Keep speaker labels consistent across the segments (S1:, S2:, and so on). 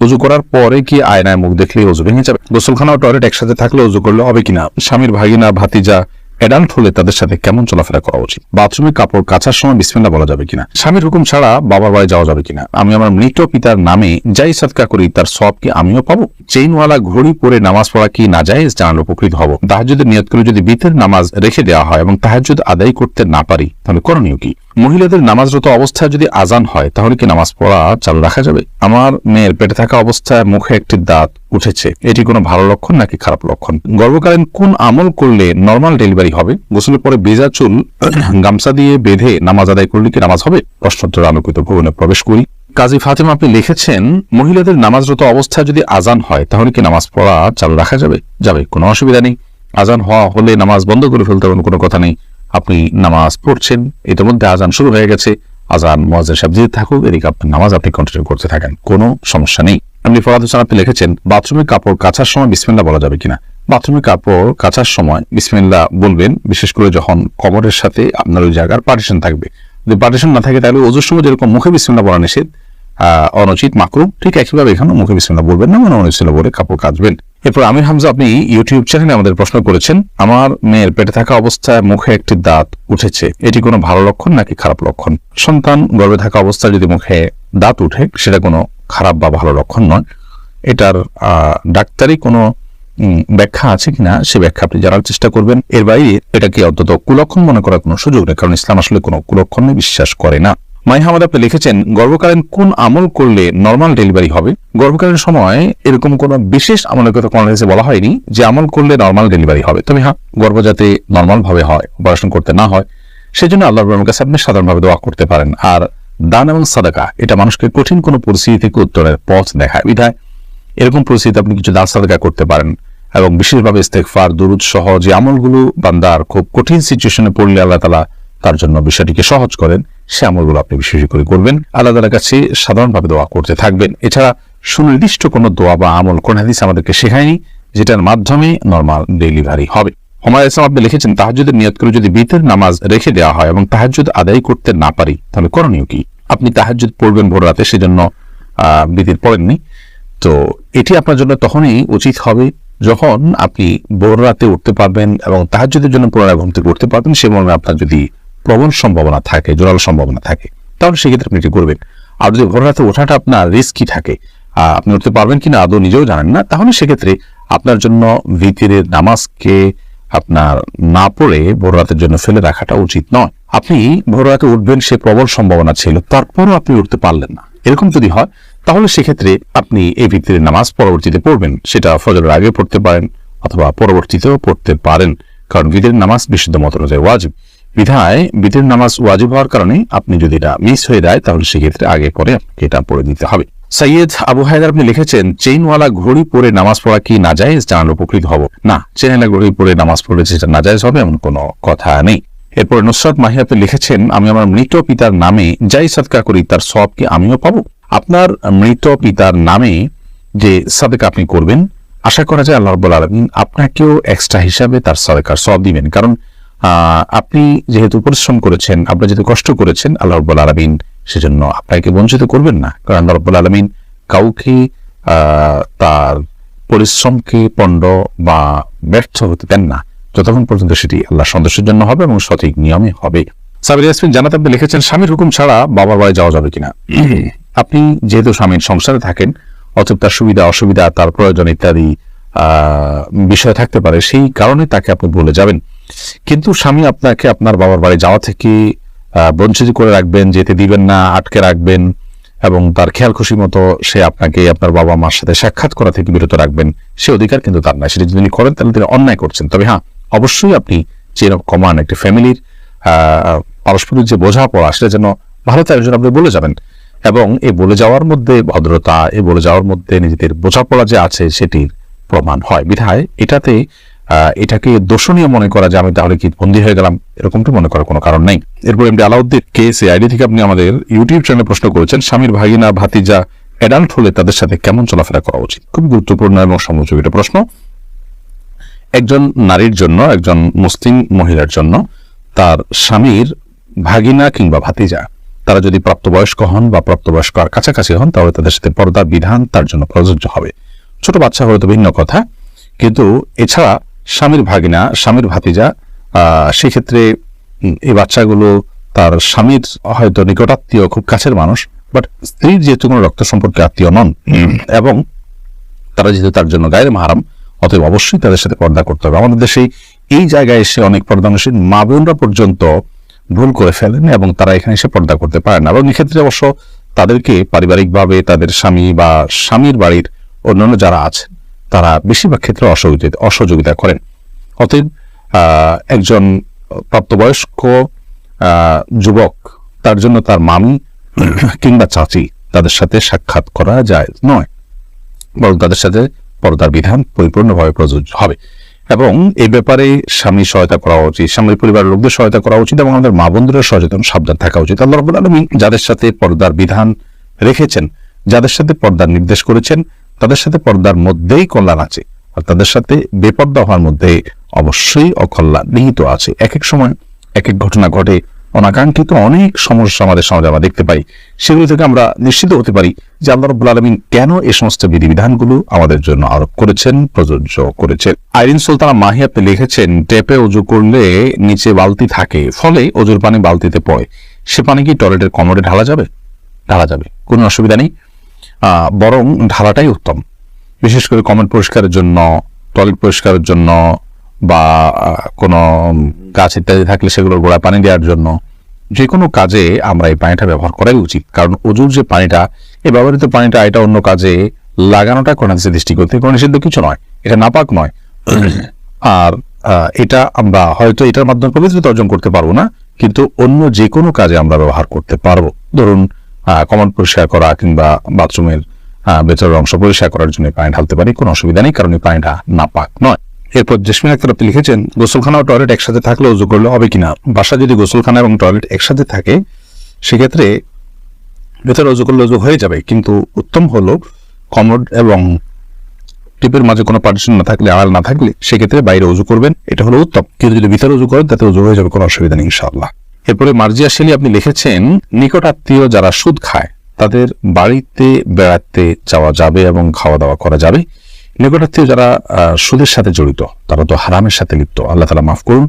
S1: উজু করার পরে কি আয়নায় মুখ দেখলে উজু ভেঙে যাবে? গোসলখানা ও টয়লেট একসাথে থাকলে উজু করলে হবে কিনা? স্বামীর ভাগিনা, ভাতিজা অ্যাডাল্ট হলে তাদের সাথে কেমন চলাফেরা করা উচিত? বাথরুমে কাপড় কাচার সময় বিসমিল্লা বলা যাবে কিনা? স্বামীর হুকুম ছাড়া বাবার বাড়ি যাওয়া যাবে কিনা? আমি আমার মৃত পিতার নামে যাই সৎকা করি, তার সব কি আমিও পাবো? চেইনওয়ালা ঘড়ি পরে নামাজ পড়া কি না যায় জানার উপকৃত হব। তাহাজুদের নিয়ত করে যদি বিতের নামাজ রেখে দেওয়া হয় এবং তাহাজুদ আদায় করতে না পারি, তাহলে করণীয় কি? মহিলাদের নামাজরত অবস্থায় যদি আজান হয়, তাহলে কি নামাজ পড়া চালু রাখা যাবে? আমার মেয়ের পেটে থাকা অবস্থায় মুখে একটি দাঁত উঠেছে। এটি কোনো ভালো লক্ষণ নাকি খারাপ লক্ষণ? গর্ভকালীন কোন আমল করলে নর্মাল ডেলিভারি হবে? গোসলের পরে বেজা চুল, গামছা দিয়ে বেঁধে নামাজ আদায় করলে কি নামাজ হবে? প্রশ্নোত্তর আলোকিত ভবনে প্রবেশ করি। কাজী ফাতেমা, আপনি লিখেছেন, মহিলাদের নামাজরত অবস্থায় যদি আজান হয়, তাহলে কি নামাজ পড়া চালু রাখা যাবে? যাবে, কোনো অসুবিধা নেই। আজান হওয়া হলে নামাজ বন্ধ করে ফেলতে হবে কোনো কথা নেই। আপনি নামাজ পড়ছেন, ইতিমধ্যে আজান শুরু হয়ে গেছে। আজান মজার সাহেব দিতে থাকুক, এদিকে আপনার নামাজ আপনি কন্টিনিউ করতে থাকেন, কোনো সমস্যা নেই। আপনি ফরাদ হোসেন আপনি লিখেছেন, বাথরুমে কাপড় কাচার সময় বিসমিল্লা বলা যাবে কিনা? বাথরুমে কাপড় কাচার সময় বিসমিল্লা বলবেন, বিশেষ করে যখন কবরের সাথে আপনার ওই জায়গার পার্টিশন থাকবে। যদি পার্টিশন না থাকে, তাহলে ওজোর সময় যেরকম মুখে বিসমিল্লা বলা নিষেধ অনুচিত মাকরু ঠিক একইভাবে এখানে মুখে বিসমিল্লা বলবেন না মানে অনুচিত বলে কাপড় কাচবেন। এরপর আমির হামজা, আপনি ইউটিউব চ্যানেলে আমাদের প্রশ্ন করেছেন, আমার মেয়ের পেটে থাকা অবস্থায় মুখে একটি দাঁত উঠেছে, এটি কোনো ভালো লক্ষণ নাকি খারাপ লক্ষণ? সন্তান গর্ভে থাকা অবস্থায় যদি মুখে দাঁত উঠে, সেটা কোনো খারাপ বা ভালো লক্ষণ নয়। এটার ডাক্তারি কোনো ব্যাখ্যা আছে কিনা সে ব্যাখ্যা আপনি জানার চেষ্টা করবেন। এর বাইরে এটাকে অন্তত কুলক্ষণ মনে করার কোনো সুযোগ নেই, কারণ ইসলাম আসলে কোনো কুলক্ষণে বিশ্বাস করে না। মাই হামাদ আপনি লিখেছেন, গর্ভকালীন কোন আমল করলে নর্মাল ডেলিভারি হবে? গর্ভকালীন সময় এরকম কোন বিশেষ আমলের কথা কোন বলা হয়নি যে আমল করলে নর্মাল ডেলিভারি হবে। তবে হ্যাঁ গর্ভ যাতে নর্মাল ভাবে হয় অপারেশন করতে না হয়, সেজন্য আল্লাহ রহমের কাছে আপনি সাধারণভাবে দোয়া করতে পারেন। আর দান এবং সাদাকা, এটা মানুষকে কঠিন কোনো পরিস্থিতি থেকে উত্তরের পথ দেখায়। বিধায়, এরকম পরিস্থিতিতে আপনি কিছু দান সাদাকা করতে পারেন এবং বিশেষভাবে ইস্তেকফার দুরুদ সহ যে আমলগুলো বান্দার খুব কঠিন সিচুয়েশনে পড়লে আল্লাহ তালা তার জন্য বিষয়টিকে সহজ করেন, সে আমলগুলো আপনি বিশেষ করে করবেন। আল্লাহ তালার কাছে সাধারণভাবে দোয়া করতে থাকবেন। এছাড়া সুনির্দিষ্ট কোনো দোয়া বা আমল, কোন হাদিস আমাদেরকে শেখায়নি, যেটার মাধ্যমে নর্মাল ডেলিভারি হবে। হুমায়ুন ইসলাম আপনি লিখেছেন তাহাজুদের নিয়ত করে যদি বিতের নামাজ রেখে দেওয়া হয় এবং তাহাজুদ আদায় করতে না পারি, তাহলে করণীয় কি? আপনি তাহাজুদ পড়বেন ভোর রাতে, সেজন্য বিতির পড়েননি। তো এটি আপনার জন্য তখনই উচিত হবে যখন আপনি ভোর রাতে উঠতে পারবেন এবং তাহাজুদের জন্য পুনরায় ঘুম থেকে উঠতে পারবেন। সে মর্মে আপনার যদি প্রবল সম্ভাবনা থাকে, জোরালো সম্ভাবনা থাকে, তাহলে সেক্ষেত্রে আপনি এটি করবেন। আর যদি ভোর রাতে ওঠাটা আপনার রিস্কি থাকে আপনি উঠতে পারবেন কিনা আদৌ নিজেও জানেন না, তাহলে সেক্ষেত্রে আপনার জন্য ভিতিরের নামাজকে আপনার না পড়ে ভোর রাতের জন্য ফেলে রাখাটা উচিত নয়। আপনি ভোর রাতে উঠবেন, সে প্রবল সম্ভাবনা ছিল, তারপরও আপনি উঠতে পারলেন না। এরকম যদি হয়, তাহলে সেক্ষেত্রে আপনি এই ভিত্তির নামাজ পরবর্তীতে পড়বেন। সেটা ফজরের আগে পড়তে পারেন অথবা পরবর্তীতেও পড়তে পারেন। কারণ বিদের নামাজ বিশুদ্ধ মত অনুযায়ী ওয়াজিব। বিধায় বিদের নামাজ ওয়াজিব হওয়ার কারণে আপনি যদি এটা মিস হয়ে যায়, তাহলে সেক্ষেত্রে আগে পরে আপনাকে এটা পড়ে দিতে হবে। সৈয়দ আবু হায়দার আপনি লিখেছেন, চেইনওয়ালা ঘড়ি পরে নামাজ পড়া কি নাজায়েজ জানার উপকৃত হব। না, চেইনওয়ালা ঘড়ি পরে নামাজ পড়লে সেটা নাজায়েজ হবে এমন কোনো কথা নেই। এরপর নুসরাত মাহি আপনি লিখেছেন, আমি আমার মৃত পিতার নামে যাই সৎকার করি, তার সব কি আমিও পাবো? আপনার মৃত পিতার নামে যে সাদেকা আপনি করবেন, আশা করা যায় আল্লাহ রব্বুল আলমিন আপনাকেও এক্সট্রা হিসাবে তার সাদেকার সব দিবেন। কারণ আপনি যেহেতু পরিশ্রম করেছেন, আপনি যেহেতু কষ্ট করেছেন, আল্লাহ রব্বুল আলমিন সেজন্য আপনাকে বঞ্চিত করবেন না। কারণ রব্বুল আলমিন কাউকে তার পরিশ্রমকে পণ্ড বা ব্যর্থ হতে দেন না। যতক্ষণ পর্যন্ত সেটি আল্লাহ সন্তোষের জন্য হবে এবং সঠিক নিয়মে হবে। সাবির ইয়াসমিন জানাতে আপনি লিখেছেন, স্বামীর হুকুম ছাড়া বাবার বাড়ি যাওয়া যাবে কিনা? আপনি যেহেতু স্বামীর সংসারে থাকেন, অতএব তার সুবিধা, অসুবিধা, তার প্রয়োজন ইত্যাদি বিষয় থাকতে পারে, সেই কারণে তাকে আপনি বলে যাবেন। কিন্তু স্বামী আপনাকে আপনার বাবার বাড়ি যাওয়া থেকে বঞ্চিত করে রাখবেন, যেতে দিবেন না, আটকে রাখবেন এবং তার খেয়াল খুশি মতো সে আপনাকে আপনার বাবা মার সাথে সাক্ষাৎ করা থেকে বিরত রাখবেন। সে অধিকার কিন্তু তার নাই। সেটা যদি তিনি করেন, তাহলে তিনি অন্যায় করছেন। তবে হ্যাঁ অবশ্যই আপনি চেন অফ কমান্ড একটি ফ্যামিলির পারস্পরিক যে বোঝাপড়া, সেটা যেন ভালো তার জন্য আপনি বলে যাবেন। এবং এই বলে যাওয়ার মধ্যে ভদ্রতা, এ বলে যাওয়ার মধ্যে নিজেদের বোঝাপড়া যে আছে, সেটির প্রমাণ হয়। বিধায় এটাতে এটাকে দোষণীয় মনে করা যে আমি তাহলে কি বন্দী হয়ে গেলাম? এরকমটা মনে করার কোনো কারণ নেই। এরপর এমডি আলাউদ্দিন কেস আইডি থেকে আপনি আমাদের ইউটিউব চ্যানেলে প্রশ্ন করেছেন, স্বামীর ভাগিনা ভাতিজা অ্যাডাল্ট হলে তাদের সাথে কেমন চলাফেরা করা উচিত? খুব গুরুত্বপূর্ণ এবং সমযোগী একটা প্রশ্ন। একজন নারীর জন্য, একজন মুসলিম মহিলার জন্য তার স্বামীর ভাগিনা কিংবা ভাতিজা, তারা যদি প্রাপ্তবয়স্ক হন বা প্রাপ্তবয়স্ক আর কাছাকাছি হন, তাহলে তাদের সাথে পর্দার বিধান তার জন্য প্রযোজ্য হবে। ছোট বাচ্চা হয়তো ভিন্ন কথা, কিন্তু এছাড়া স্বামীর ভাগিনা স্বামীর ভাতিজা সেক্ষেত্রে এই বাচ্চাগুলো তার স্বামীর হয়তো নিকটাত্মীয় খুব কাছের মানুষ বাট স্ত্রীর যেহেতু কোনো রক্ত সম্পর্কে আত্মীয় নন এবং তারা যেহেতু তার জন্য গায়ের মাহারাম অতএব অবশ্যই তাদের সাথে পর্দা করতে হবে। আমাদের দেশে এই জায়গায় এসে অনেক পর্দানশীল মা বোনরা পর্যন্ত ভুল করে ফেলেন এবং তারা এখানে এসে পর্দা করতে পারেন না। এবং এক্ষেত্রে অবশ্য তাদেরকে পারিবারিকভাবে তাদের স্বামী বা স্বামীর বাড়ির অন্যান্য যারা আছেন তারা বেশিরভাগ ক্ষেত্রে অসহযোগিতা অসহযোগিতা করেন। অতএব একজন প্রাপ্তবয়স্ক যুবক, তার জন্য তার মামি কিংবা চাচি তাদের সাথে সাক্ষাৎ করা যায় নয়। বরং তাদের সাথে পর্দার বিধান পরিপূর্ণভাবে প্রযোজ্য হবে। এবং এই ব্যাপারে স্বামী সহায়তা করা উচিত স্বামীর পরিবারের লোকদের সহায়তা করা উচিত এবং আমাদের মা বন্ধুরা সচেতন, সাবধান থাকা উচিত। আল্লাহ রাব্বুল আলামিন যাদের সাথে পর্দার বিধান রেখেছেন, যাদের সাথে পর্দার নির্দেশ করেছেন তাদের সাথে পর্দার মধ্যেই কল্যাণ আছে। আর তাদের সাথে বেপর্দা হওয়ার মধ্যে অবশ্যই অকল্যাণ নিহিত আছে। এক এক সময় এক এক ঘটনা ঘটে। অনাকাঙ্ক্ষিত অনেক সমস্যা আমাদের সমাজে আমরা দেখতে পাই। সেগুলো থেকে আমরা নিশ্চিত হতে পারি যে আল্লাহ রব্বুল আলমিন কেন এই সমস্ত বিধিবিধানগুলো আমাদের জন্য আরোপ করেছেন, প্রযোজ্য করেছেন। আইরিন সুলতানা মাহি আপনি লিখেছেন, টেপে উজু করলে নিচে বালতি থাকে, ফলে অজুর পানি বালতিতে পড়ে। সে পানি কি টয়লেটের কমোডে ঢালা যাবে? ঢালা যাবে। কোনো অসুবিধা নেই। বরং ঢালাটাই উত্তম। বিশেষ করে কমেন্ট পরিষ্কারের জন্য টয়লেট পরিষ্কারের জন্য বা কোনো গাছ ইত্যাদি থাকলে সেগুলোর গোড়ায় পানি দেওয়ার জন্য যে কোনো কাজে আমরা এই পানিটা ব্যবহার করাই উচিত। কারণ অজুর যে পানিটা এই ব্যবহৃত পানিটা এটা অন্য কাজে লাগানোটা কোন হাদিসের দৃষ্টিকোণ থেকে কোনো নিষিদ্ধ কিছু নয়। এটা নাপাক নয়। আর এটা আমরা হয়তো এটার মাধ্যমে পবিত্রতা অর্জন করতে পারব না কিন্তু অন্য যে কোনো কাজে আমরা ব্যবহার করতে পারব। ধরুন কমন পরিষ্কার করা কিংবা বাথরুমের ভেতরের অংশ পরিষ্কার করার জন্য পানি ঢালতে পারি, কোনো অসুবিধা নেই, কারণ এই পানিটা নাপাক নয়। এরপর জেসমিন আক্তার আপনি লিখেছেন, গোসলখানা ও টয়লেট একসাথে থাকলে উজু করলে হবে কিনা? বাসা যদি গোসলখানা এবং টয়লেট একসাথে থাকে, সেক্ষেত্রে ভেতরে উজু করলে উজু হয়ে যাবে, কিন্তু উত্তম হলো কমোড এবং টিপের মাঝে কোনো পার্টিশন না থাকলে, আড়াল না থাকলে, সেক্ষেত্রে বাইরে উজু করবেন, এটা হলো উত্তম। কিন্তু যদি ভিতরে উজু করেন, তাতে উজু হয়ে যাবে, কোনো অসুবিধা নেই, ইনশাআল্লাহ। এরপরে মার্জিয়া শেলি আপনি লিখেছেন নিকট আত্মীয় যারা সুদ খায়, তাদের বাড়িতে বেড়াতে যাওয়া যাবে এবং খাওয়া দাওয়া করা যাবে। নিকটাত্মীয় যারা সুদের সাথে জড়িত, তারা তো হারামের সাথে লিপ্ত। আল্লাহ তালা মাফ করুন।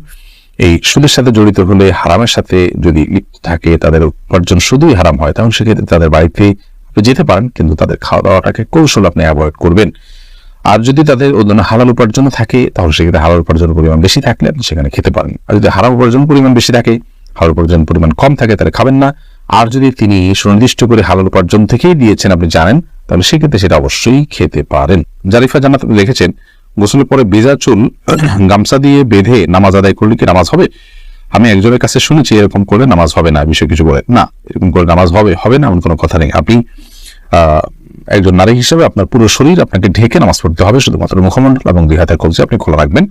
S1: এই সুদের সাথে জড়িত হলে হারামের সাথে যদি লিপ্ত থাকে, তাদের উপার্জন শুধুই হারাম হয়। তখন সেক্ষেত্রে তাদের বাড়িতে যেতে পারেন, কিন্তু তাদের খাওয়া দাওয়াটাকে কৌশল আপনি অ্যাভয়েড করবেন। আর যদি তাদের অন্য হালাল উপার্জন থাকে, তাহলে সেক্ষেত্রে হালাল উপার্জনের পরিমাণ বেশি থাকলে আপনি সেখানে খেতে পারেন। আর যদি হারাম উপার্জন পরিমাণ বেশি থাকে হালাল উপার্জন পরিমাণ কম থাকে তাহলে খাবেন না। আর যদি তিনি সুনির্দিষ্ট করে হালাল উপার্জন থেকেই দিয়েছেন আপনি জানেন, তাহলে সেক্ষেত্রে সেটা অবশ্যই খেতে পারেন। জারিফা জানাত লিখেছেন, গোসলের পরে বেজা চুল, গামছা দিয়ে বেঁধে নামাজ আদায় করলে কি নামাজ হবে? আমি একজনের কাছে শুনেছি এরকম করে নামাজ হবে না বিষয় কিছু বলে। না, এরকম করে নামাজ হবে হবে না, এমন কোনো কথা নেই। আপনি একজন নারী হিসেবে আপনার পুরো শরীর আপনাকে ঢেকে নামাজ পড়তে হবে শুধুমাত্র মুখমণ্ডল এবং দুই হাতের কবজি আপনি খোলা রাখবেন।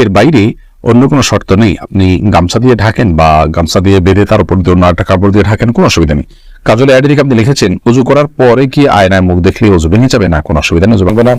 S1: এর বাইরে অন্য কোনো শর্ত নেই। আপনি গামছা দিয়ে ঢাকেন বা গামছা দিয়ে বেঁধে তার উপর দিয়ে অন্য একটা কাপড় দিয়ে ঢাকেন, কোনো অসুবিধা নেই। কাজলে অ্যাডিকে আপনি লিখেছেন, উজু করার পরে কি আয়নায় মুখ দেখলে উজু ভেঙে যাবে? না, কোনো অসুবিধা নেই, উজু ভাঙবে না।